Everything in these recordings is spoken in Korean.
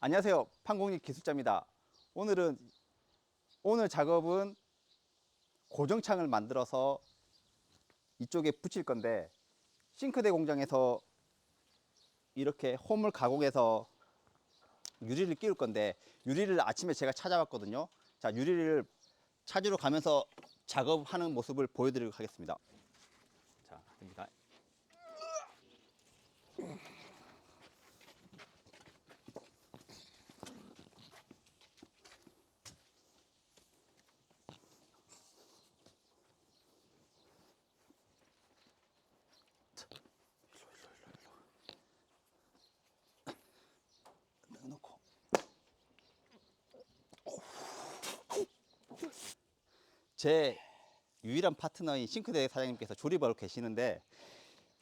안녕하세요. 판공립 기술자입니다. 오늘은 오늘 작업은 고정창을 만들어서 이쪽에 붙일 건데 싱크대 공장에서 이렇게 홈을 가공해서 유리를 끼울 건데 유리를 아침에 제가 찾아왔거든요. 자, 유리를 찾으러 가면서 작업하는 모습을 보여드리도록 하겠습니다. 자, 됩니다. 넣어놓고 제 유일한 파트너인 싱크대 사장님께서 조립하고 계시는데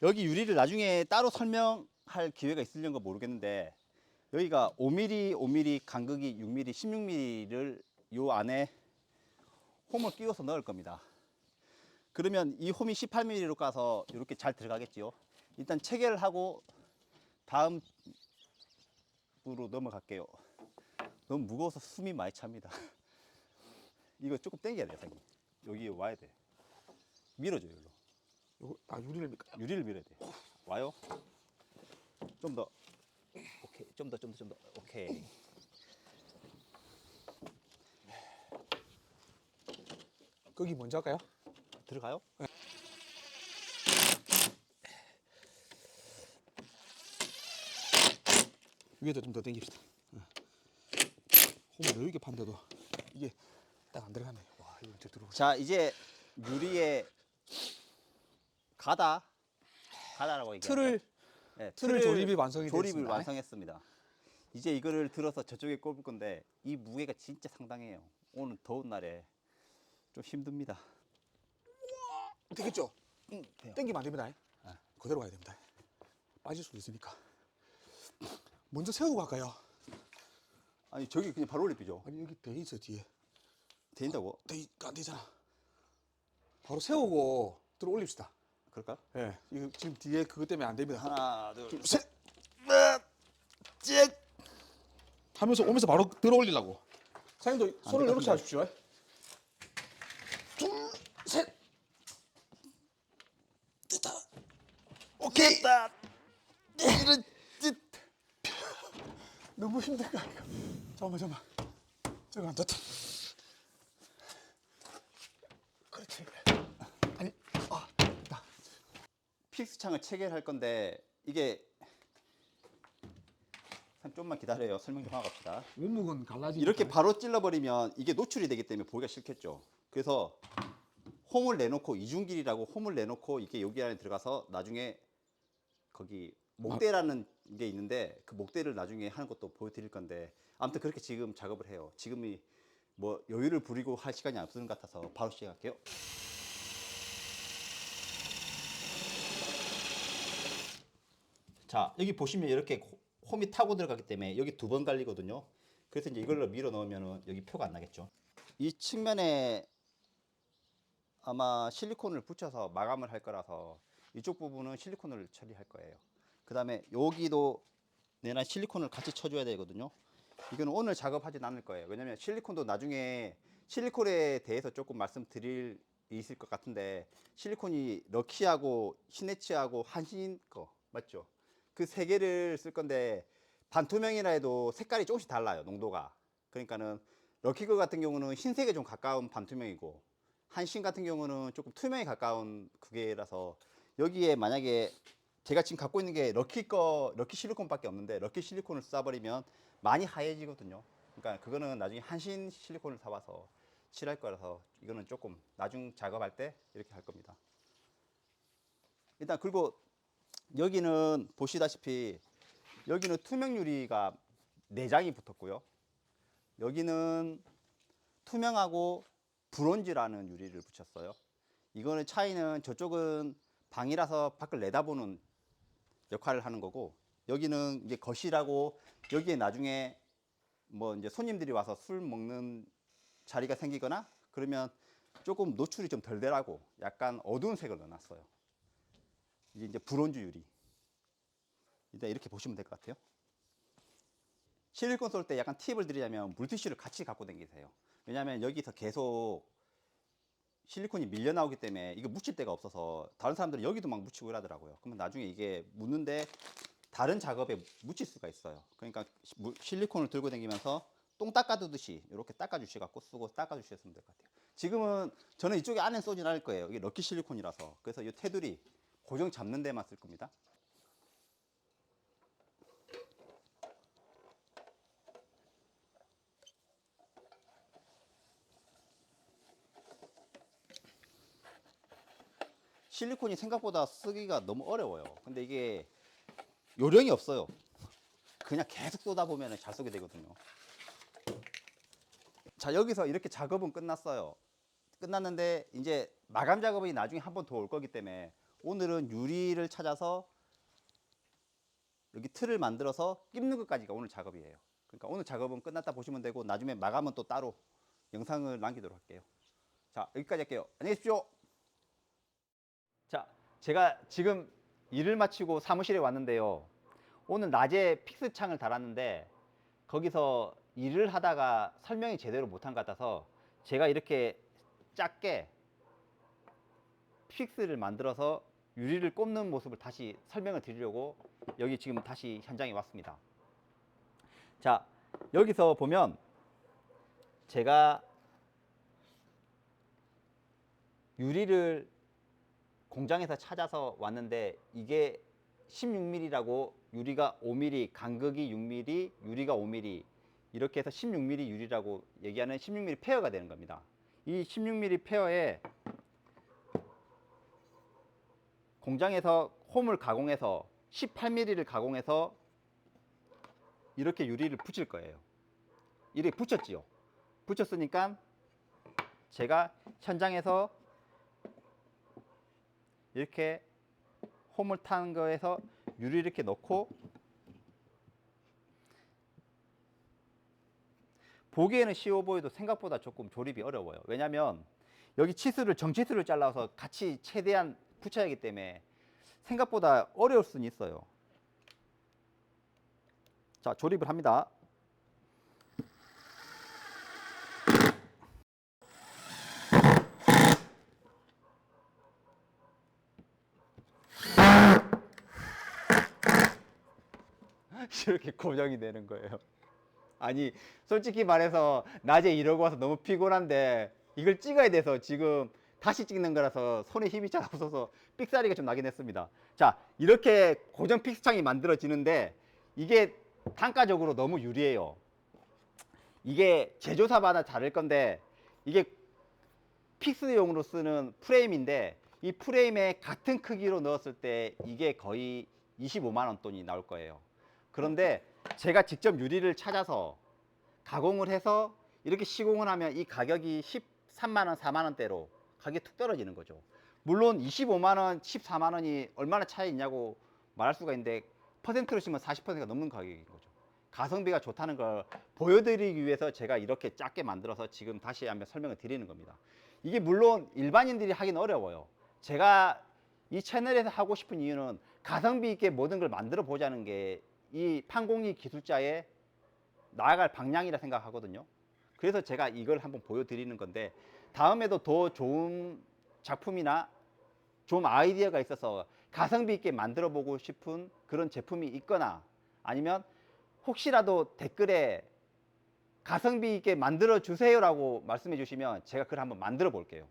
여기 유리를 나중에 따로 설명할 기회가 있을런가 모르겠는데 여기가 5mm, 5mm, 간극이 6mm, 16mm를 요 안에 홈을 끼워서 넣을 겁니다. 그러면 이 홈이 18mm로 가서 이렇게 잘 들어가겠지요. 일단 체결을 하고 다음 으로 넘어갈게요. 너무 무거워서 숨이 많이 찹니다. 이거 조금 당겨야 돼, 사장님. 여기 와야 돼. 밀어줘요, 일로. 요거 아 유리를 밀까요? 유리를 밀어야 돼. 와요. 좀 더. 오케이. 좀 더, 좀 더, 좀 더. 오케이. 거기 먼저 할까요? 들어가요? 위에도 좀 더 당깁시다. 어. 홈을 여유있게 판데도 이게 딱 안 들어가네. 와 저 들어오죠. 자, 이제 유리에 가다. 가다라고 얘기하죠. 틀을 네, 틀을 조립이 완성이 조립을 됐습니다. 완성했습니다. 이제 이거를 들어서 저쪽에 꼽을 건데 이 무게가 진짜 상당해요. 오늘 더운 날에 좀 힘듭니다. 되겠죠? 응, 돼요. 당기면 안 됩니다. 아. 그대로 가야 됩니다. 빠질 수도 있으니까. 먼저 세우고 갈까요? 아니 저기 그냥 바로 올리죠. 아니 여기 돼 있어 뒤에. 된다고? 돼 안 되잖아. 바로 세우고 들어 올립시다. 그럴까? 예. 이거 지금 뒤에 그것 때문에 안 됩니다. 하나, 둘, 둘, 셋, 넷, 하면서 오면서 바로 들어 올리려고. 사장님도 손을 될 이렇게 것 하십시오. 둘, 셋. 됐다. 오케이. 됐다. 이런 짓. 너무 힘들까 이거. 잠깐만 잠깐만. 저거 안 됐다. 그렇지. 아니, 아, 나. 픽스 창을 체결할 건데 이게 한 좀만 기다려요. 설명 좀 하고 갑시다. 원목은 갈라지. 이렇게 바로 찔러버리면 이게 노출이 되기 때문에 보기가 싫겠죠. 그래서 홈을 내놓고 이중길이라고 홈을 내놓고 이게 여기 안에 들어가서 나중에 거기 목대라는 게 있는데 그 목대를 나중에 하는 것도 보여드릴 건데 아무튼 그렇게 지금 작업을 해요. 지금이 뭐 여유를 부리고 할 시간이 없는 것 같아서 바로 시작할게요. 자 여기 보시면 이렇게 호- 홈이 타고 들어가기 때문에 여기 두 번 갈리거든요. 그래서 이제 이걸로 밀어 넣으면 여기 표가 안 나겠죠. 이 측면에 아마 실리콘을 붙여서 마감을 할 거라서 이쪽 부분은 실리콘을 처리할 거예요. 그 다음에 여기도 내나 실리콘을 같이 쳐줘야 되거든요. 이거는 오늘 작업하진 않을 거예요. 왜냐면 실리콘도 나중에 실리콘에 대해서 조금 말씀드릴 일 있을 것 같은데 실리콘이 럭키하고 시네치하고 한신 거 맞죠? 그 세 개를 쓸 건데 반투명이라 해도 색깔이 조금씩 달라요 농도가. 그러니까는 럭키거 같은 경우는 흰색에 좀 가까운 반투명이고 한신 같은 경우는 조금 투명에 가까운 그게라서 여기에 만약에 제가 지금 갖고 있는 게 럭키 거 럭키 실리콘밖에 없는데 럭키 실리콘을 쏴버리면 많이 하얘지거든요. 그러니까 그거는 나중에 한신 실리콘을 사와서 칠할 거라서 이거는 조금 나중 작업할 때 이렇게 할 겁니다. 일단 그리고 여기는 보시다시피 여기는 투명 유리가 네 장이 붙었고요. 여기는 투명하고 브론즈라는 유리를 붙였어요. 이거는 차이는 저쪽은 방이라서 밖을 내다보는 역할을 하는 거고 여기는 이제 거실하고 여기에 나중에 뭐 이제 손님들이 와서 술 먹는 자리가 생기거나 그러면 조금 노출이 좀 덜 되라고 약간 어두운 색을 넣어놨어요. 이게 이제 브론즈 유리. 일단 이렇게 보시면 될 것 같아요. 실리콘 쏠 때 약간 팁을 드리자면 물티슈를 같이 갖고 다니세요. 왜냐하면 여기서 계속 실리콘이 밀려 나오기 때문에 이거 묻힐 데가 없어서 다른 사람들은 여기도 막 묻히고 이러더라고요. 그러면 나중에 이게 묻는데 다른 작업에 묻힐 수가 있어요. 그러니까 실리콘을 들고 다니면서 똥 닦아두듯이 이렇게 닦아주시 갖고 쓰고 닦아주셨으면 될 것 같아요. 지금은 저는 이쪽에 안에 쏘진 않을 거예요. 이게 럭키 실리콘이라서 그래서 이 테두리 고정 잡는 데만 쓸 겁니다. 실리콘이 생각보다 쓰기가 너무 어려워요. 근데 이게 요령이 없어요. 그냥 계속 쏘다 보면 잘 쏘게 되거든요. 자, 여기서 이렇게 작업은 끝났어요. 끝났는데 이제 마감 작업이 나중에 한 번 더 올 거기 때문에 오늘은 유리를 찾아서 여기 틀을 만들어서 깁는 것까지가 오늘 작업이에요. 그러니까 오늘 작업은 끝났다 보시면 되고 나중에 마감은 또 따로 영상을 남기도록 할게요. 자, 여기까지 할게요. 안녕히 계십시오. 자, 제가 지금 일을 마치고 사무실에 왔는데요. 오늘 낮에 픽스 창을 달았는데 거기서 일을 하다가 설명이 제대로 못한 것 같아서 제가 이렇게 작게 픽스를 만들어서 유리를 꼽는 모습을 다시 설명을 드리려고 여기 지금 다시 현장에 왔습니다. 자, 여기서 보면 제가 유리를 공장에서 찾아서 왔는데 이게 16mm라고 유리가 5mm, 간극이 6mm, 유리가 5mm 이렇게 해서 16mm 유리라고 얘기하는 16mm 페어가 되는 겁니다. 이 16mm 페어에 공장에서 홈을 가공해서 18mm를 가공해서 이렇게 유리를 붙일 거예요. 이렇게 붙였지요. 붙였으니까 제가 현장에서 이렇게 홈을 탄 거에서 유리 이렇게 넣고 보기에는 쉬워 보여도 생각보다 조금 조립이 어려워요. 왜냐하면 여기 치수를 정치수를 잘라서 같이 최대한 붙여야 하기 때문에 생각보다 어려울 수는 있어요. 자, 조립을 합니다. 이렇게 고정이 되는 거예요. 아니 솔직히 말해서 낮에 이러고 와서 너무 피곤한데 이걸 찍어야 돼서 지금 다시 찍는 거라서 손에 힘이 잘 없어서 삑사리가 좀 나긴 했습니다. 자 이렇게 고정 픽스창이 만들어지는데 이게 단가적으로 너무 유리해요. 이게 제조사마다 다를 건데 이게 픽스용으로 쓰는 프레임인데 이 프레임에 같은 크기로 넣었을 때 이게 거의 25만 원 돈이 나올 거예요. 그런데 제가 직접 유리를 찾아서 가공을 해서 이렇게 시공을 하면 이 가격이 13만 원, 4만 원대로 가격이 툭 떨어지는 거죠. 물론 25만 원, 14만 원이 얼마나 차이 있냐고 말할 수가 있는데 퍼센트로 치면 40%가 넘는 가격인 거죠. 가성비가 좋다는 걸 보여드리기 위해서 제가 이렇게 작게 만들어서 지금 다시 한번 설명을 드리는 겁니다. 이게 물론 일반인들이 하긴 어려워요. 제가 이 채널에서 하고 싶은 이유는 가성비 있게 모든 걸 만들어 보자는 게 이 판공이 기술자의 나아갈 방향이라 생각하거든요. 그래서 제가 이걸 한번 보여드리는 건데 다음에도 더 좋은 작품이나 좀 아이디어가 있어서 가성비 있게 만들어 보고 싶은 그런 제품이 있거나 아니면 혹시라도 댓글에 가성비 있게 만들어 주세요라고 말씀해 주시면 제가 그걸 한번 만들어 볼게요.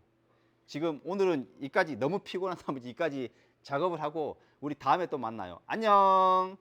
지금 오늘은 이까지 너무 피곤한 나머지 이까지 작업을 하고 우리 다음에 또 만나요. 안녕.